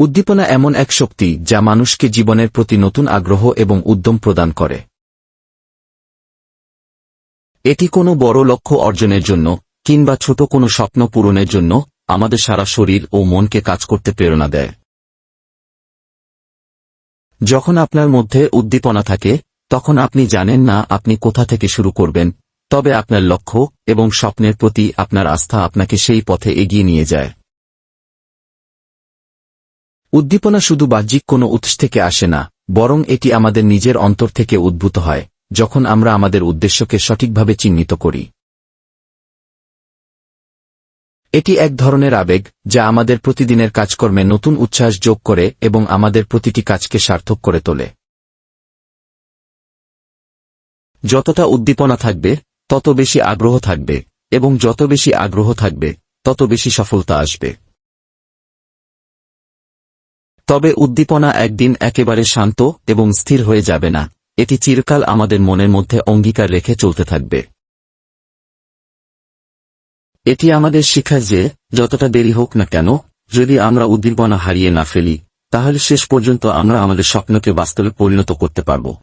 উদ্দীপনা এমন এক শক্তি যা মানুষকে জীবনের প্রতি নতুন আগ্রহ এবং উদ্যম প্রদান করে। এটি কোনো বড় লক্ষ্য অর্জনের জন্য কিংবা ছোট কোনো স্বপ্ন পূরণের জন্য আমাদের সারা শরীর ও মনকে কাজ করতে প্রেরণা দেয়। যখন আপনার মধ্যে উদ্দীপনা থাকে, তখন আপনি জানেন না আপনি কোথা থেকে শুরু করবেন, তবে আপনার লক্ষ্য এবং স্বপ্নের প্রতি আপনার আস্থা আপনাকে সেই পথে এগিয়ে নিয়ে যায়। উদ্দীপনা শুধু বাহ্যিক কোনো উৎস থেকে আসে না, বরং এটি আমাদের নিজের অন্তর থেকে উদ্ভূত হয়, যখন আমরা আমাদের উদ্দেশ্যকে সঠিকভাবে চিহ্নিত করি। এটি এক ধরনের আবেগ, যা আমাদের প্রতিদিনের কাজকর্মে নতুন উচ্ছ্বাস যোগ করে এবং আমাদের প্রতিটি কাজকে সার্থক করে তোলে। যতটা উদ্দীপনা থাকবে, তত বেশি আগ্রহ থাকবে, এবং যত বেশি আগ্রহ থাকবে, তত বেশি সফলতা আসবে। তবে উদ্দীপনা একদিন একেবারে শান্ত এবং স্থির হয়ে যাবে না। এটি চিরকাল আমাদের মনের মধ্যে অঙ্গীকার রেখে চলতে থাকবে। এটি আমাদের শিখায় যে, যতটা দেরি হোক না কেন, যদি আমরা উদ্দীপনা হারিয়ে না ফেলি, তাহলে শেষ পর্যন্ত আমরা আমাদের স্বপ্নকে বাস্তবে পরিণত করতে পারব।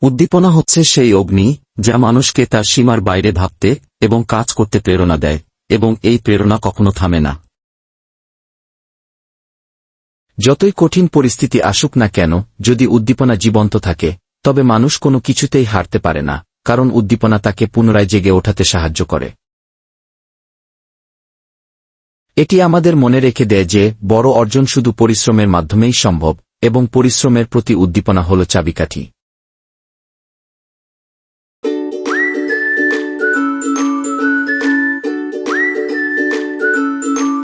উদ্দীপনা হচ্ছে সেই অগ্নি, যা মানুষকে তার সীমার বাইরে ভাবতে এবং কাজ করতে প্রেরণা দেয়, এবং এই প্রেরণা কখনো থামে না। যতই কঠিন পরিস্থিতি আসুক না কেন, যদি উদ্দীপনা জীবন্ত থাকে, তবে মানুষ কোনো কিছুতেই হারতে পারে না, কারণ উদ্দীপনা তাকে পুনরায় জেগে ওঠাতে সাহায্য করে। এটি আমাদের মনে রেখে দেয় যে, বড় অর্জন শুধু পরিশ্রমের মাধ্যমেই সম্ভব, এবং পরিশ্রমের প্রতি উদ্দীপনা হল চাবিকাঠি।